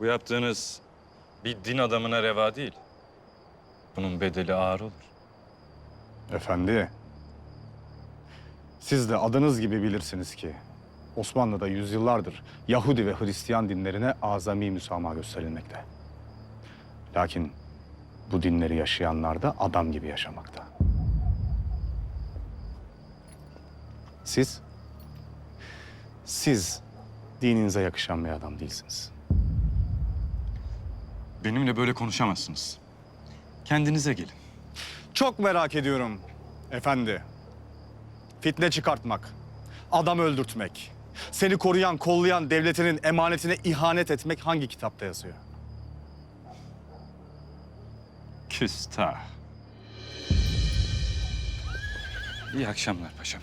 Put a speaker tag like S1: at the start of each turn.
S1: Bu yaptığınız bir din adamına reva değil. Bunun bedeli ağır olur.
S2: Efendi, siz de adınız gibi bilirsiniz ki Osmanlı'da yüzyıllardır Yahudi ve Hristiyan dinlerine azami müsamaha gösterilmekte. Lakin bu dinleri yaşayanlar da adam gibi yaşamakta. Siz, siz dininize yakışan bir adam değilsiniz.
S1: Benimle böyle konuşamazsınız. Kendinize gelin.
S2: Çok merak ediyorum efendi. Fitne çıkartmak, adam öldürtmek, seni koruyan, kollayan devletinin emanetine ihanet etmek hangi kitapta yazıyor?
S1: Küstah. İyi akşamlar paşam.